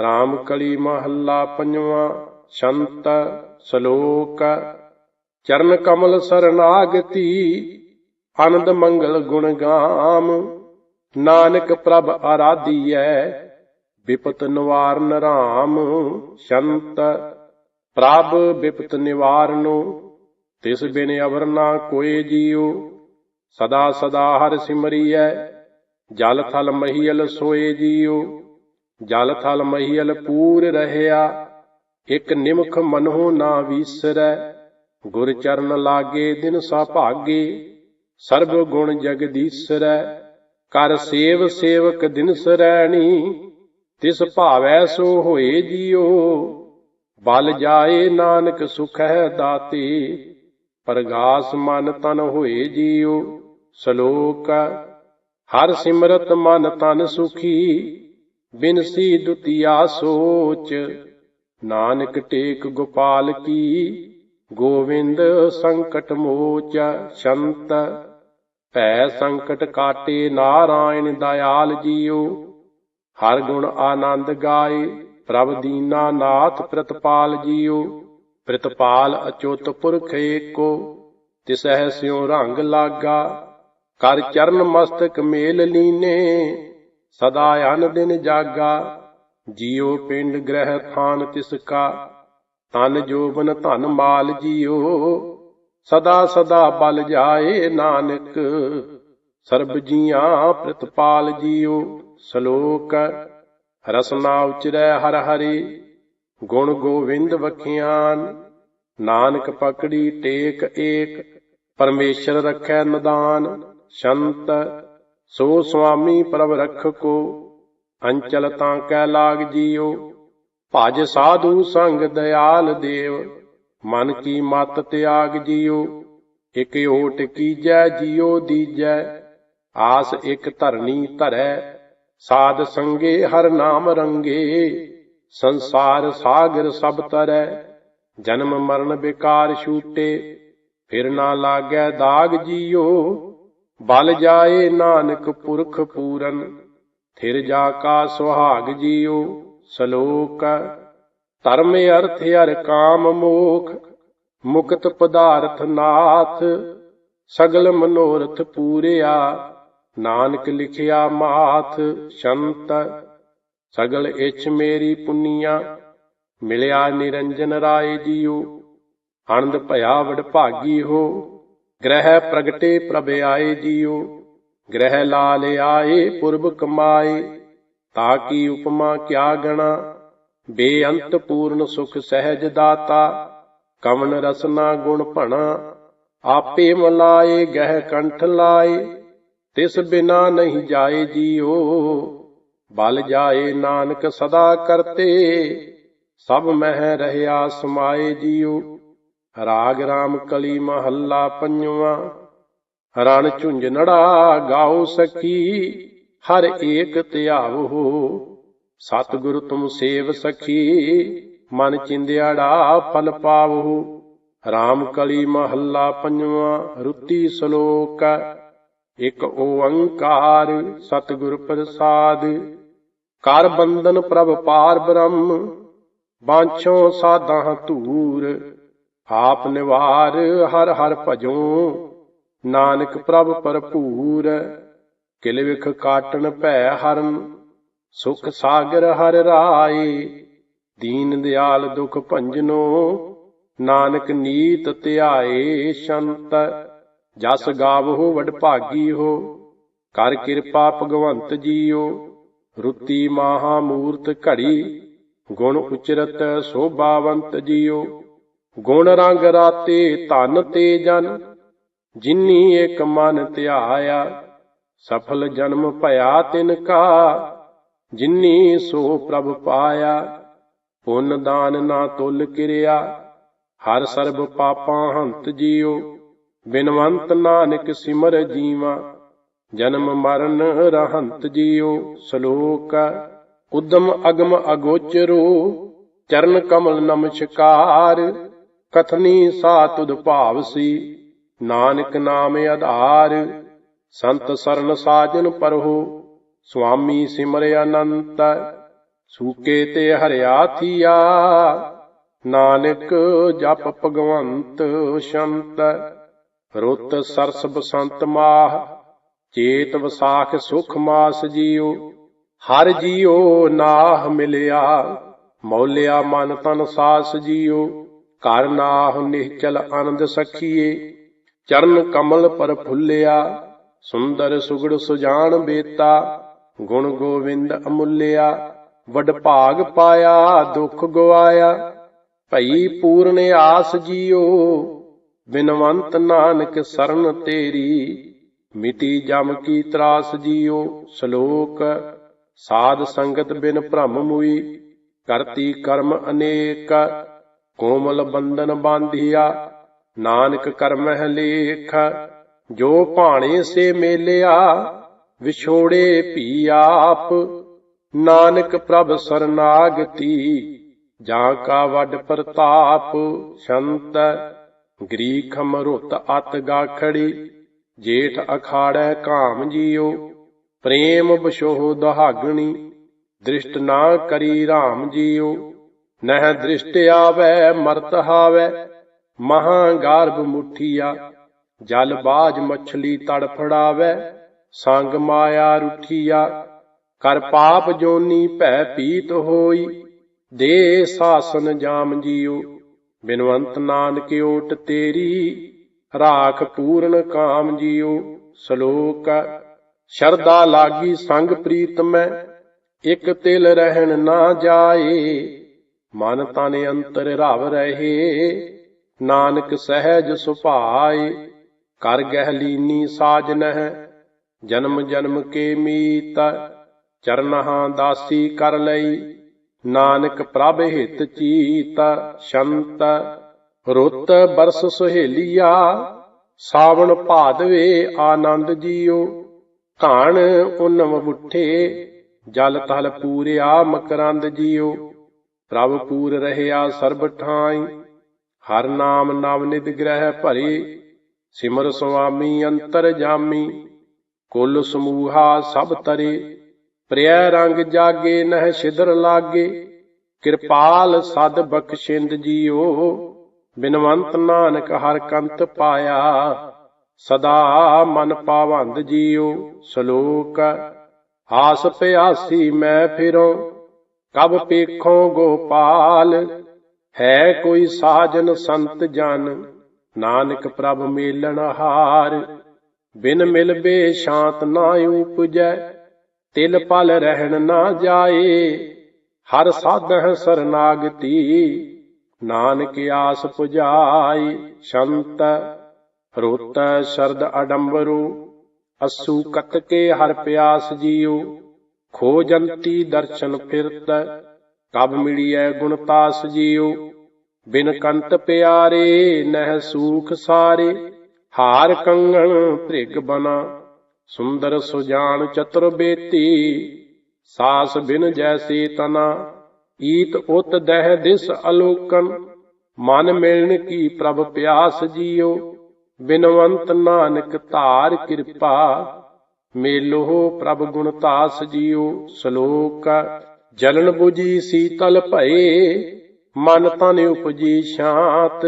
ਰਾਮ ਕਲੀ ਮਹੱਲਾ ਪੰਜਵਾਂ, ਸ਼ੰਤ ਸ਼ਲੋਕ। ਚਰਨ ਕਮਲ ਸਰਨਾਗਤੀ ਆਨੰਦ ਮੰਗਲ ਗੁਣ ਗਾਮ। ਨਾਨਕ ਪ੍ਰਭ ਆਰਾਧੀਐ ਵਿਪਤ ਨਿਵਾਰਨ ਰਾਮ। ਸ਼ੰਤ, ਪ੍ਰਭ ਵਿਪਤ ਨਿਵਾਰਨੋ, ਤਿਸ ਬਿਨ ਅਵਰ ਨਾ ਕੋਏ ਜੀਉ। ਸਦਾ ਸਦਾ ਹਰ ਸਿਮਰੀਐ, ਜਲ ਥਲ ਮਹੀਲ ਸੋਏ ਜੀਉ। ਜਲ ਥਲ ਮਹੀਲ ਪੂਰ ਰਹਿਆ, ਇਕ ਨਿਮਖ ਮਨਹੁ ਨਾ ਵੀਸਰੈ, ਗੁਰ ਚਰਨ ਲਾਗੇ ਦਿਨ ਸਾ ਭਾਗੇ, ਸਰਬ ਗੁਣ ਜਗਦੀਸਰੈ ਕਰ ਸੇਵ ਸੇਵਕ ਦਿਨ ਸਰੈਣੀ, ਤਿਸ ਭਾਵੈ ਸੋ ਹੋਏ ਜੀਓ, ਬਲ ਜਾਏ ਨਾਨਕ ਸੁਖ ਹੈ ਦਾਤੇ, ਪਰਗਾਸ ਮਨ ਤਨ ਹੋਏ ਜੀਓ, ਸ਼ਲੋਕ, ਹਰ ਸਿਮਰਤ ਮਨ ਤਨ ਸੁਖੀ ਬਿਨਸੀ ਦੁਤੀਆ ਸੋਚ। ਨਾਨਕ ਟੇਕ ਗੋਪਾਲ ਕੀ, ਗੋਵਿੰਦ ਸੰਕਟ ਮੋਚ ਸ਼ੰਤ। ਭੈ ਸੰਕਟ ਕਾਟੇ ਨਾਰਾਇਣ ਦਇਆਲ ਜੀਓ। ਹਰ ਗੁਣ ਆਨੰਦ ਗਾਏ, ਪ੍ਰਭ ਦੀਨਾ ਨਾਥ ਪ੍ਰਤਪਾਲ ਜੀਓ। ਪ੍ਰਤਪਾਲ ਅਚੁੱਤ ਪੁਰਖ ਏਕੋ, ਤਿਸਹਿ ਸਿਉ ਰੰਗ ਲਾਗਾ। ਕਰ ਚਰਨ ਮਸਤਕ ਮੇਲ ਲੀਨੇ ਸਦਾ ਅਨ ਦਿਨ ਜਾਗਾ, ਜੀਉ ਪਿੰਡ ਗ੍ਰਹਿ ਥਾਨ ਤਿਸ ਕਾ ਤਨ ਜੋਬਨ ਧਨ ਮਾਲ ਜੀਉ। ਸਦਾ ਸਦਾ ਬਲ ਜਾਏ ਨਾਨਕ, ਸਰਬ ਜੀਆਂ ਪ੍ਰਤਪਾਲ ਜੀਉ। ਸ਼ਲੋਕ, ਰਸਨਾ ਉਚਰੈ ਹਰ ਹਰੀ, ਗੁਣ ਗੋਵਿੰਦ ਵਖਿਆਨ। ਨਾਨਕ ਪਕੜੀ ਟੇਕ ਏਕ, ਪਰਮੇਸ਼ਰ ਰਖੈ ਨਦਾਨ। ਸ਼ੰਤ ਸੋ ਸੁਆਮੀ ਪ੍ਰਭ ਰਖ ਕੋ ਅੰਚਲ ਤਾਂ ਕੈ ਲਾਗ ਜੀਉ ਭਜ ਸਾਧੂ ਸੰਗ ਦਇਆਲ ਦੇਵ, ਮਨ ਕੀ ਮਤ ਤਿਆਗ ਜੀਓ। ਇਕ ਓਟ ਕੀਜੈ ਜੀਉ ਦੀਜੈ, ਆਸ ਇਕ ਧਰਨੀ ਧਰੈ, ਸਾਧ ਸੰਗੇ ਹਰ ਨਾਮ ਰੰਗੇ। ਸੰਸਾਰ ਸਾਗਰ ਸਭ ਤਰੈ, ਜਨਮ ਮਰਨ ਬਿਕਾਰ ਛੂਟੇ, ਫਿਰ ਨਾ ਲਾਗੈ ਦਾਗ ਜੀਓ। ਬਲ ਜਾਏ ਨਾਨਕ ਪੁਰਖ ਪੂਰਨ, ਥਿਰ ਜਾ ਕਾ ਸੁਹਾਗ ਜੀਉ, ਸ਼ਲੋਕ ਧਰਮ ਅਰਥ ਹਰ ਕਾਮ ਮੋਖ, ਮੁਕਤ ਪਦਾਰਥ ਨਾਥ, ਸਗਲ ਮਨੋਰਥ ਪੂਰਿਆ, ਨਾਨਕ ਲਿਖਿਆ ਮਾਥ ਸ਼ੰਤ ਸਗਲ ਇਛ ਮੇਰੀ ਪੁੰਨੀਆਂ, ਮਿਲਿਆ ਨਿਰੰਜਨ ਰਾਏ ਜੀਉ, ਆਨੰਦ ਭਇਆ ਵਡ ਭਾਗੀ ਹੋ। ਗ੍ਰਹਿ ਪ੍ਰਗਟੇ ਪ੍ਰਭ ਆਏ ਜੀਉ ਗ੍ਰਹਿ ਲਾਲ ਆਏ ਪੁਰਬ ਕਮਾਏ, ਤਾ ਕੀ ਉਪਮਾ ਕਿਆ ਗਣਾ? ਬੇਅੰਤ ਪੂਰਨ ਸੁਖ ਸਹਿਜ ਦਾਤਾ, ਕਵਨ ਰਸਨਾ ਗੁਣ ਭਣਾ, ਆਪੇ ਮਲਾਏ ਗਹਿ ਕੰਠ ਲਾਏ, ਤਿਸ ਬਿਨਾ ਨਹੀਂ ਜਾਏ ਜੀਓ, ਬਲ ਜਾਏ ਨਾਨਕ ਸਦਾ ਕਰਤੇ, ਸਭ ਮਹਿ ਰਹਿਆ ਸਮਾਏ ਜੀਉ ਰਾਗ ਰਾਮ ਕਲੀ ਮਹੱਲਾ ਪੰਜਵਾ। ਰਣ ਝੁੰਝਨੜਾ ਗਾਉ ਸਖੀ, ਹਰ ਏਕ ਧਿਆਵੋ ਸਤਿਗੁਰ ਤੁਮ ਸੇਵ ਸਖੀ, ਮਨ ਚਿੰਦਿਆੜਾ ਫਲ ਪਾਵੋ। ਰਾਮ ਕਲੀ ਮਹੱਲਾ ਪੰਜਵਾ, ਰੁੱਤੀ ਸ਼ਲੋਕ, ਇਕ ਓੰਕਾਰ ਸਤਿਗੁਰ ਪ੍ਰਸਾਦ। ਕਰ ਬੰਦਨ ਪ੍ਰਭ ਪਾਰ ਬ੍ਰਹਮ, ਬਾਂਛੋ ਸਾਧਾਂ ਧੂਰ ਆਪ ਨਿਵਾਰ ਹਰ ਹਰ ਭਜੋ। ਨਾਨਕ ਪ੍ਰਭ ਭਰਪੂਰ, ਕਿਲ ਵਿਖ ਕਾਟਣ ਭੈ ਹਰਨ ਸੁਖ ਸਾਗਰ ਹਰ ਰਾਏ। ਦੀਨ ਦਿਆਲ ਦੁਖ ਭੰਜਨੋ, ਨਾਨਕ ਨੀਤ ਧਿਆਏ ਸ਼ੰਤ। ਜਸ ਗਾਵੋ ਵਡ ਭਾਗੀ ਹੋ ਕਰ ਕਿਰਪਾ ਭਗਵੰਤ ਜੀਓ। ਰੁੱਤੀ ਮਾਹਾ ਮੂਰਤ ਘੜੀ, ਗੁਣ ਉਚਰਤ ਸੋਭਾਵੰਤ ਜੀਓ। ਗੁਣ ਰੰਗ ਰਾਤੇ ਧਨ ਤੇ ਜਨ, ਜਿਨੀ ਇੱਕ ਮਨ ਧਿਆਇਆ, ਸਫਲ ਜਨਮ ਭਇਆ ਤਿਨ ਕਾ, ਜਿਨੀ ਸੋ ਪ੍ਰਭ ਪਾਇਆ, ਪੁੰਨ ਦਾਨ ਨਾ ਤੁਲ ਕਿਰਿਆ, ਹਰ ਸਰਬ ਪਾਪਾਂ ਹੰਤ ਜੀਉ ਬਿਨਵੰਤ ਨਾਨਕ ਸਿਮਰ ਜੀਵਾ, ਜਨਮ ਮਰਨ ਰਹੰਤ ਜੀਉ ਸ਼ਲੋਕ, ਉਦਮ ਅਗਮ ਅਗੋਚਰੋ, ਚਰਨ ਕਮਲ ਨਮਸਕਾਰ ਕਥਨੀ ਸਾ ਤੁਧ ਭਾਵਸੀ, ਨਾਨਕ ਨਾਮ ਆਧਾਰ, ਸੰਤ ਸਰਨ ਸਾਜਨ ਪਰਹੋ, ਸੁਆਮੀ ਸਿਮਰ ਅਨੰਤ, ਸੂਕੇ ਤੇ ਹਰਿਆ ਥੀਆ, ਨਾਨਕ ਜਪ ਭਗਵੰਤ ਸ਼ੰਤ, ਰੁੱਤ ਸਰਸ ਬਸੰਤ ਮਾਹ, ਚੇਤ ਵਸਾਖ ਸੁਖ ਮਾਸ ਜੀਉ, ਹਰ ਜੀਉ ਨਾਹ ਮਿਲਿਆ, ਮੌਲਿਆ ਮਨ ਤਨ ਸਾਸ ਜੀਉ ਘਰ ਨਾਹ ਨਿਹਚਲ ਆਨੰਦ ਸਖੀਏ, ਚਰਨ ਕਮਲ ਪਰ ਫੁੱਲਿਆ, ਸੁੰਦਰ ਸੁਗੜ ਸੁਜਾਨ ਬੇਤਾ, ਗੁਣ ਗੋਵਿੰਦ ਅਮੁੱਲਿਆ, ਵਡ ਭਾਗ ਪਾਇਆ, ਦੁਖ ਗਵਾਇਆ, ਭਈ ਪੂਰਨ ਆਸ ਜੀਓ, ਬਿਨਵੰਤ ਨਾਨਕ ਸਰਨ ਤੇਰੀ ਮਿਤੀ ਜਮ ਕੀ ਤਰਾਸ ਜੀਓ, ਸ਼ਲੋਕ ਸਾਧ ਸੰਗਤ ਬਿਨ ਭ੍ਰਮ ਮੁਈ, ਕਰਤੀ ਕਰਮ ਅਨੇਕ ਕੋਮਲ ਬੰਧਨ ਬਾਂਧਿਆ, ਨਾਨਕ ਕਰਮਹਿ ਲੇਖ, ਜੋ ਭਾਣੇ ਸੇ ਮੇਲਿਆ, ਵਿਛੋੜੇ ਭੀ ਆਪ, ਨਾਨਕ ਪ੍ਰਭ ਸਰਨਾਗਤੀ ਜਾਂ ਕਾ ਵੱਡ ਪ੍ਰਤਾਪ, ਸ਼ੰਤ ਗ੍ਰੀਖਮ ਰੁੱਤ ਅਤ ਗਾਖੜੀ, ਜੇਠ ਅਖਾੜੈ ਕਾਮ ਜੀਓ, ਪ੍ਰੇਮ ਬਸ਼ੋਹ ਦਹਾਗਣੀ, ਦ੍ਰਿਸ਼ਟ ਨਾ ਕਰੀ RAM ਜੀਓ। ਨਹਿ ਦ੍ਰਿਸ਼ਟ ਆਵੈ, ਮਰਤ ਹਾਵੈ ਮਹਾ ਗਾਰਭ ਮੁਠੀਆ। ਜਲ ਬਾਜ ਮਛਲੀ ਤੜਫੜਾਵੈ ਸੰਗ ਮਾਇਆ ਰੁਠੀਆ। ਕਰ ਪਾਪ ਜੋਨੀ ਭੈ ਪੀਤ ਹੋਈ, ਦੇ ਸਾਸਨ ਜਾਮ ਜੀਉ ਬਿਨਵੰਤ ਨਾਨਕ ਓਟ ਤੇਰੀ, ਰਾਖ ਪੂਰਨ ਕਾਮ ਜੀਉ ਸ਼ਲੋਕ ਸ਼ਰਦਾ ਲਾਗੀ ਸੰਗ ਪ੍ਰੀਤਮੈ, ਇਕ ਤਿਲ ਰਹਿਣ ਨਾ ਜਾਏ। ਮਨ ਤਨ ਅੰਤਰ ਰਵ ਰਹੇ, ਨਾਨਕ ਸਹਿਜ ਸੁਭਾਏ, ਕਰ ਗਹਿ ਲੀਨੀ ਸਾਜਨਹਿ ਜਨਮ ਜਨਮ ਕੇ ਮੀਤ, ਚਰਨਹਾ ਦਾਸੀ ਕਰ ਲਈ, ਨਾਨਕ ਪ੍ਰਭ ਹਿਤ ਚੀਤ, ਸ਼ੰਤ, ਰੁੱਤ ਬਰਸ ਸੁਹੇਲੀਆ, ਸਾਵਣ ਭਾਦਵੇ ਆਨੰਦ ਜੀਓ, ਘਾਣ ਉਨਮ ਬੁੱਠੇ ਜਲ ਤਲ ਪੂਰਿਆ ਮਕਰੰਦ ਜੀਓ। ਪ੍ਰਭ ਪੂਰ ਰਹਿਆ ਸਰਬ ਠਾਈ। ਹਰ ਨਾਮ ਨਵ ਨਿਦ ਗ੍ਰਹਿ ਭਰੇ। ਸਿਮਰ ਸੁਆਮੀ ਅੰਤਰ ਜਾਮੀ। ਕੁੱਲ ਸਮੂਹਾ ਸਭ ਤਰੇ। ਪ੍ਰਿਆ ਰੰਗ ਜਾਗੇ, ਨਹਿ ਛਿਦਰ ਲਾਗੇ। ਕਿਰਪਾਲ ਸਦ ਬਖਸ਼ਿੰਦ ਜੀਓ। ਬਿਨਵੰਤ ਨਾਨਕ ਹਰ ਕੰਤ ਪਾਇਆ। ਸਦਾ ਮਨ ਪਾਵੰਦ ਜੀਓ। ਸ਼ਲੋਕ, ਆਸ ਪਿਆਸੀ ਮੈਂ ਫਿਰੋ ਕਬ ਪੇਖੋ ਗੋਪਾਲ? ਹੈ ਕੋਈ ਸਾਜਨ ਸੰਤ ਜਨ, ਨਾਨਕ ਪ੍ਰਭ ਮੇਲਣ ਹਾਰ। ਬਿਨ ਮਿਲਬੇ ਸ਼ਾਂਤ ਨਾ ਉਪਜੈ, ਤਿਲ ਪਲ ਰਹਿਣ ਨਾ ਜਾਏ। ਹਰ ਸਾਧਹ ਸਰਨਾਗਤੀ, ਨਾਨਕ ਆਸ ਪੁਜਾਈ ਸ਼ੰਤ ਰੋਤ ਸ਼ਰਦ ਅਡੰਬਰੂ, ਅਸੂ ਕਤਕੇ ਹਰ ਪਿਆਸ ਜੀਉ ਖੋਜੰਤੀ ਦਰਸ਼ਨ ਫਿਰਤ, ਕਬ ਮਿਲੀਐ ਗੁਣਤਾਸ ਜੀਉ। ਬਿਨ ਕੰਤ ਪਿਆਰੇ ਨਹਿ ਸੂਖ ਸਾਰੇ, ਹਾਰ ਕੰਗਣ ਭ੍ਰਿਗ ਬਨਾ। ਸੁੰਦਰ ਸੁਜਾਨ ਚਤੁਰ ਬੇਤੀ, ਸਾਸ ਬਿਨ ਜੈਸੀ ਤਨਾ। ਈਤ ਉਤ ਦਹਿ ਦਿਸ ਅਲੋਕਨ, ਮਨ ਮਿਲਣ ਕੀ ਪ੍ਰਭ ਪਿਆਸ ਜੀਓ ਬਿਨਵੰਤ ਨਾਨਕ ਧਾਰ ਕਿਰਪਾ ਮੇਲੋ ਪ੍ਰਭ ਗੁਣ ਤਾਸ ਜੀਓ ਸ਼ਲੋਕ ਜਲਨ 부ਜੀ ਸੀਤਲ ਭਏ, ਮਨ ਤਨ ਉਪਜੀ ਸ਼ਾਂਤ।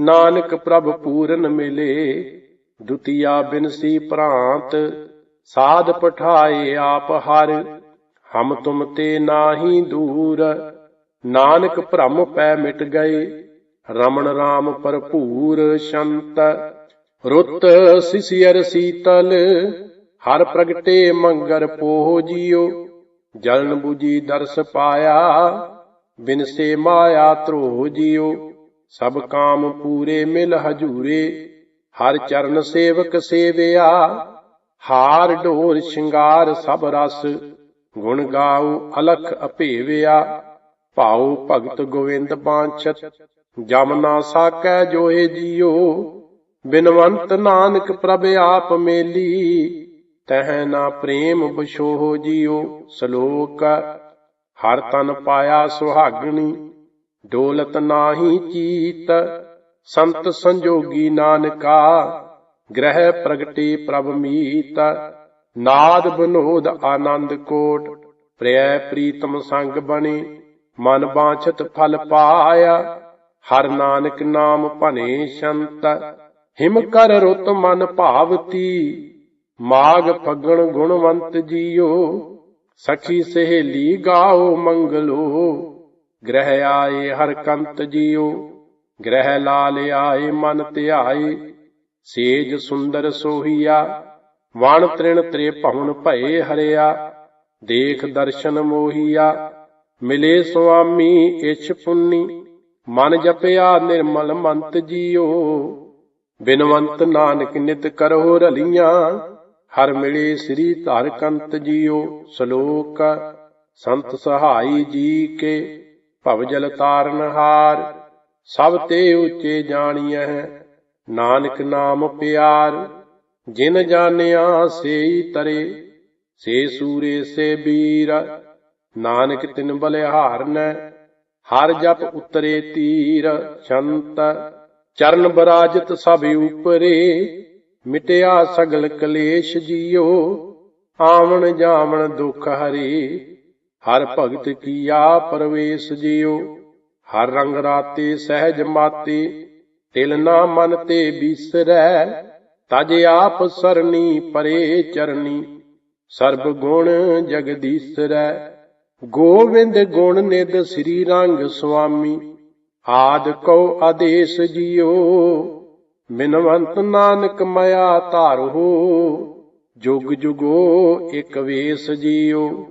ਨਾਨਕ ਪ੍ਰਭ ਪੂਰਨ ਮਿਲੇ, ਦੁਤੀਆ ਬਿਨਸੀ ਪ੍ਰਾਂਤ। ਸਾਧ ਪਠਾਏ ਆਪ ਹਰ, ਹਮ ਤੁਮ ਤੇ ਨਾਹੀ ਦੂਰ। ਨਾਨਕ ਭ੍ਰਮ ਪੈ ਮਿਟ ਗਏ ਰਮਣ ਰਾਮ ਭਰਪੂਰ ਸ਼ੰਤ। ਰੁੱਤ ਸਿਸਿਅਰ ਸੀਤਲ ਹਰ ਪ੍ਰਗਟੇ ਮੰਗਰ ਪੋਹ ਜੀਓ, ਜਲਨ 부ਜੀ ਦਰਸ ਪਾਇਆ ਬਿਨਸੇ ਮਾਇਆ ਧਰੋ ਜੀਓ। ਸਭ ਕਾਮ ਪੂਰੇ ਮਿਲ ਹਜੂਰੇ, ਹਰ ਚਰਨ ਸੇਵਕ ਸੇਵਿਆ। ਹਾਰ ਢੋਰ ਸ਼ਿੰਗਾਰ ਸਭ ਰਸ, ਗੁਣ ਗਾਉ ਅਲਖ ਅਭੇਵਿਆ। ਭਾਉ ਭਗਤ ਗੋਵਿੰਦ ਬਾਂਛਤ, ਜਮ ਨਾ ਸਾਕੈ ਜੋਏ ਜੀਓ। ਬਿਨਵੰਤ ਨਾਨਕ ਪ੍ਰਭ ਆਪ ਮੇਲੀ ਤਹਿ ਨਾ ਪ੍ਰੇਮ ਬਸ਼ੋਹ ਜੀਓ, ਸ਼ਲੋਕ ਹਰ ਤਨ ਪਾਇਆ ਸੁਹਾਗਣੀ, ਡੋਲਤ ਨਾਹੀ ਚੀਤ। ਸੰਤ ਸੰਜੋਗੀ ਨਾਨਕਾ, ਗ੍ਰਹਿ ਪ੍ਰਗਟੀ ਪ੍ਰਭ ਮੀਤ। ਨਾਦ ਬਨੋਦ ਆਨੰਦ ਕੋਟ, ਪ੍ਰਿਯ ਪ੍ਰੀਤਮ ਸੰਗ ਬਣੇ। ਮਨ ਬਾਛਤ ਫਲ ਪਾਇਆ, ਹਰ ਨਾਨਕ ਨਾਮ ਭਨੇ ਸ਼ੰਤ। ਹਿਮ ਕਰ ਰੁਤ ਮਨ ਭਾਵਤੀ ਮਾਗ ਫੱਗਣ ਗੁਣਵੰਤ ਜੀਓ ਸਖੀ ਸਹੇਲੀ ਗਾਓ ਮੰਗਲੋ। ਗ੍ਰਹਿ ਆਏ ਹਰਕੰਤ ਜੀਓ, ਗ੍ਰਹਿ ਲਾਲ ਆਏ ਮਨ ਧਿਆਏ। ਸੇਜ ਸੁੰਦਰ ਸੋਹੀਆ, ਵਣ ਤ੍ਰਿਣ ਤ੍ਰੇ ਭਵਨ ਭਏ ਹਰਿਆ। ਦੇਖ ਦਰਸ਼ਨ ਮੋਹੀਆ, ਮਿਲੇ ਸੁਆਮੀ ਇਛ ਪੁੰਨੀ। ਮਨ ਜਪਿਆ ਨਿਰਮਲ ਮੰਤ ਜੀਓ, ਬਿਨਵੰਤ ਨਾਨਕ ਨਿਤ ਕਰੋ ਰਲੀਆਂ। ਹਰ ਮਿਲੇ ਸ੍ਰੀ ਧਰਕੰਤ ਜੀਓ, ਸ਼ਲੋਕ ਸੰਤ ਸਹਾਈ ਜੀ ਕੇ, ਭਵ ਜਲ ਤਾਰਨ ਹਾਰ। ਸਭ ਤੇ ਉੱਚੇ ਜਾਣੀਐ ਨਾਨਕ ਨਾਮ ਪਿਆਰ। ਜਿਨ ਜਾਣਿਆ ਸੇਈ ਤਰੇ, ਸੇ ਸੂਰੇ ਸੇ ਬੀਰ। ਨਾਨਕ ਤਿਨ ਬਲਿਹਾਰਨੈ, ਹਰ ਜਪ ਉਤਰੇ ਤੀਰ। ਸ਼ੰਤ ਚਰਨ ਬਰਾਜਤ ਸਭ ਉਪਰੇ। ਮਿਟਿਆ ਸਗਲ ਕਲੇਸ਼ ਜੀਓ, ਆਵਣ ਜਾਵਣ ਦੁਖ ਹਰੀ। ਹਰ ਭਗਤ ਕੀਆ ਪਰਵੇਸ਼ ਜੀਓ, ਹਰ ਰੰਗ ਰਾਤੇ ਸਹਿਜ ਮਾਤੇ, ਤਿਲ ਨਾ ਮਨ ਤੇ ਬਿਸਰੈ, ਤਜ ਆਪ ਸਰਨੀ ਪਰੇ ਚਰਨੀ ਸਰਬ ਗੁਣ ਜਗਦੀਸਰੈ, ਗੋਵਿੰਦ ਗੁਣ ਨਿਦ ਸ੍ਰੀ ਰੰਗ ਸੁਆਮੀ। ਆਦ ਕਉ ਆਦੇਸ਼ ਜਿਓ ਮਿਨਵੰਤ ਨਾਨਕ ਮਇਆ ਧਾਰੋ ਜੁਗ ਜੁਗੋ ਇਕ ਵੇਸ ਜੀਓ।